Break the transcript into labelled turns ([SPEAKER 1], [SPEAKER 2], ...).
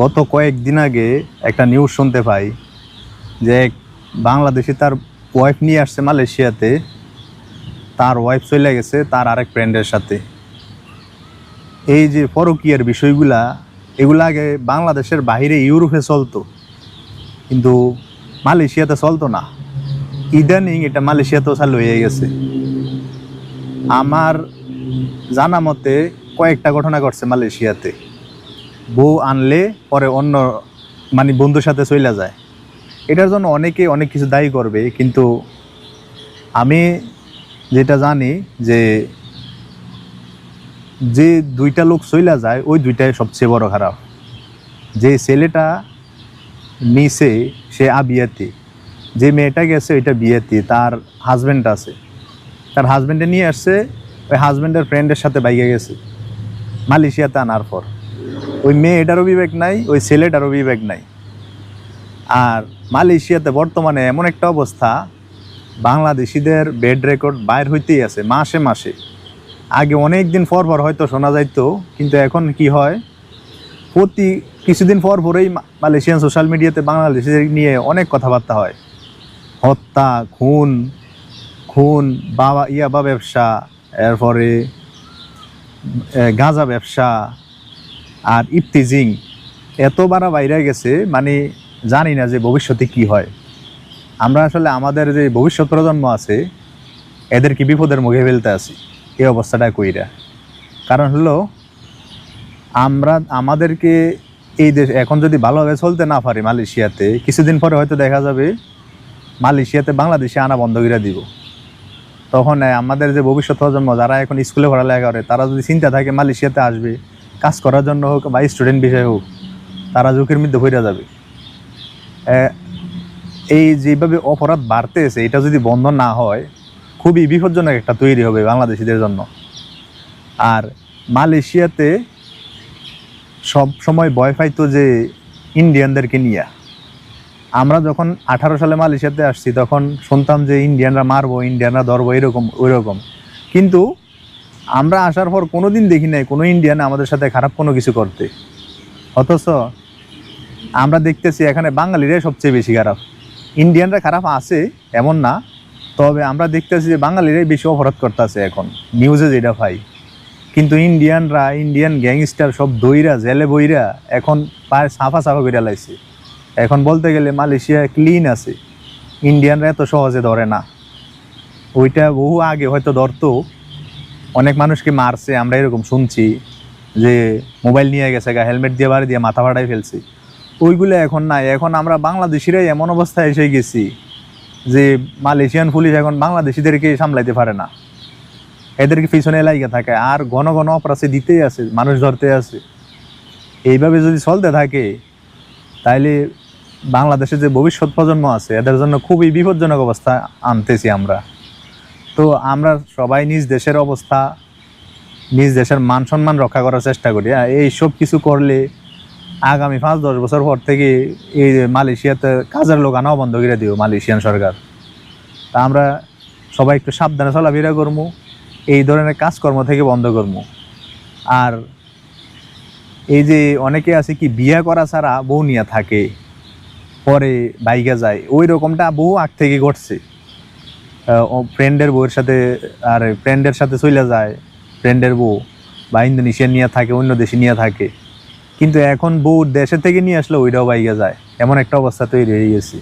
[SPEAKER 1] গত কয়েকদিন আগে একটা নিউজ শুনতে পাই যে বাংলাদেশি তার ওয়াইফ নিয়ে আসছে মালয়েশিয়াতে। তার ওয়াইফ চলে গেছে তার আরেক ফ্রেন্ডের সাথে। এই যে পরকীয়ার বিষয়গুলা, এগুলো আগে বাংলাদেশের বাইরে ইউরোপে চলতো, কিন্তু মালয়েশিয়াতে চলতো না। ইদানিং এটা মালয়েশিয়াতেও চালু হয়ে গেছে। আমার জানা মতে কয়েকটা ঘটনা ঘটছে মালয়েশিয়াতে। বউ আনলে পরে অন্য মানে বন্ধুর সাথে চলে যায়। এটার জন্য অনেকে অনেক কিছু দায়ী করবে, কিন্তু আমি যেটা জানি যে যে দুইটা লোক চইলা যায়, ওই দুইটাই সবচেয়ে বড় খারাপ। যে ছেলেটা নিছে, সে আবিয়াতি। যে মেয়েটা গেছে, ওইটা বিয়েতি, তার হাজব্যান্ড আছে। তার হাজব্যান্ডে নিয়ে আসছে, ওই হাজব্যান্ডের ফ্রেন্ডের সাথে বাইকে গেছে, মালয়েশিয়াতে আনার পর। ওই মেয়েটারও বিবেক নাই, ওই ছেলেটারও বিবেক নাই। আর মালয়েশিয়াতে বর্তমানে এমন একটা অবস্থা, বাংলাদেশিদের বেড রেকর্ড বাইর হইতেই আছে, মাসে মাসে। আগে অনেক দিন পর পর হয়তো শোনা যাইতো, কিন্তু এখন কি হয়? প্রতি কিছুদিন পর পরেই মালয়েশিয়ান সোশ্যাল মিডিয়াতে বাংলাদেশিদের নিয়ে অনেক কথাবার্তা হয়। হত্যা, খুন খুন, বাবা ইয়াবা ব্যবসা, এরপরে গাঁজা ব্যবসা আর ইফতিজিং এত বারা বাইরে গেছে মানে জানি না যে ভবিষ্যতে কি হয়। আমরা আসলে আমাদের যে ভবিষ্যৎ প্রজন্ম আছে এদেরকে বিপদের মুখে ফেলতে আছি? এই অবস্থাটা কইরা। কারণ হলো, আমরা, আমাদেরকে এই দেশ, এখন যদি ভালোভাবে চলতে না পারি মালয়েশিয়াতে, কিছুদিন পরে হয়তো দেখা যাবে মালয়েশিয়াতে বাংলাদেশে আনা বন্ধ করে দিব। তখন আমাদের যে ভবিষ্যৎ প্রজন্ম, যারা এখন স্কুলে পড়ালেখা করে, তারা যদি চিন্তা থাকে মালয়েশিয়াতে আসবে কাজ করার জন্য হোক বা স্টুডেন্ট বিষয়ে হোক, তারা ঝুঁকির মধ্যে হয়ে যাবে। এই যেভাবে অপরাধ বাড়তেছে, এটা যদি বন্ধ না হয়, খুবই বিপজ্জনক একটা তৈরি হবে বাংলাদেশিদের জন্য। আর মালয়েশিয়াতে সব সময় ভয় পাইতো যে ইন্ডিয়ানদেরকে নিয়ে। আমরা যখন আঠারো সালে মালয়েশিয়াতে আসছি, তখন শুনতাম যে ইন্ডিয়ানরা মারবো, ইন্ডিয়ানরা ধরবো, এরকম ওই রকম কিন্তু আমরা আসার পর কোনো দিন দেখি নাই কোনো ইন্ডিয়ান আমাদের সাথে খারাপ কোনো কিছু করতে। অথচ আমরা দেখতেছি এখানে বাঙালিরাই সবচেয়ে বেশি খারাপ। ইন্ডিয়ানরা খারাপ আছে এমন না, তবে আমরা দেখতেছি যে বাঙালিরাই বেশি অপরাধ করতেছে এখন নিউজে যেটা পাই। কিন্তু ইন্ডিয়ানরা ইন্ডিয়ান গ্যাংস্টার সব দইরা, জেলে বইরা এখন পায়ে সাফা সাফা করে লাইছে। এখন বলতে গেলে মালয়েশিয়া ক্লিন আছে ইন্ডিয়ানরা এত সহজে ধরে না। ওইটা বহু আগে হয়তো ধরতো অনেক মানুষকে মারছে, আমরা এরকম শুনছি যে মোবাইল নিয়ে গেছে, গা হেলমেট দিয়ে বাড়ি দিয়ে মাথা ফাটাই ফেলছি। ওইগুলো এখন নাই। এখন আমরা বাংলাদেশিরাই এমন অবস্থায় এসে গেছি যে মালয়েশিয়ান পুলিশ এখন বাংলাদেশিদেরকে সামলাইতে পারে না। এদেরকে পিছনে লাইগা থাকে। আর ঘন ঘন অপরাধে দিতেই আছে, মানুষ ধরতে আছে। এইভাবে যদি চলতে থাকে, তাইলে বাংলাদেশের যে ভবিষ্যৎ প্রজন্ম আছে, এদের জন্য খুবই বিপজ্জনক অবস্থা আনতেছি আমরা। তো আমরা সবাই নিজ দেশের অবস্থা, নিজ দেশের মান সম্মান রক্ষা করার চেষ্টা করি। আর এই সব কিছু করলে আগামী পাঁচ, দশ বছর পর থেকে এই মালয়েশিয়াতে কাজের লোক আনাও বন্ধ করে দিব মালয়েশিয়ান সরকার। তা আমরা সবাই একটু সাবধানে চলাফেরা করব এই ধরনের কাজকর্ম থেকে বন্ধ করব আর এই যে অনেকে আছে কি, বিয়ে করা ছাড়া বউ নিয়ে থাকে, পরে বাইকে যায়, ওই রকমটা বহু আগ থেকে ঘটছে। ফ্রেন্ডের বউয়ের সাথে, আর ফ্রেন্ডের সাথে চলে যায় ফ্রেন্ডের বউ, বা ইন্দোনেশিয়া নিয়ে থাকে, অন্য দেশে নিয়ে থাকে। কিন্তু এখন বউ দেশে থেকে নিয়ে আসলে ওইটাও বাইকে যায়। এমন একটা অবস্থা তৈরি হয়ে গেছে।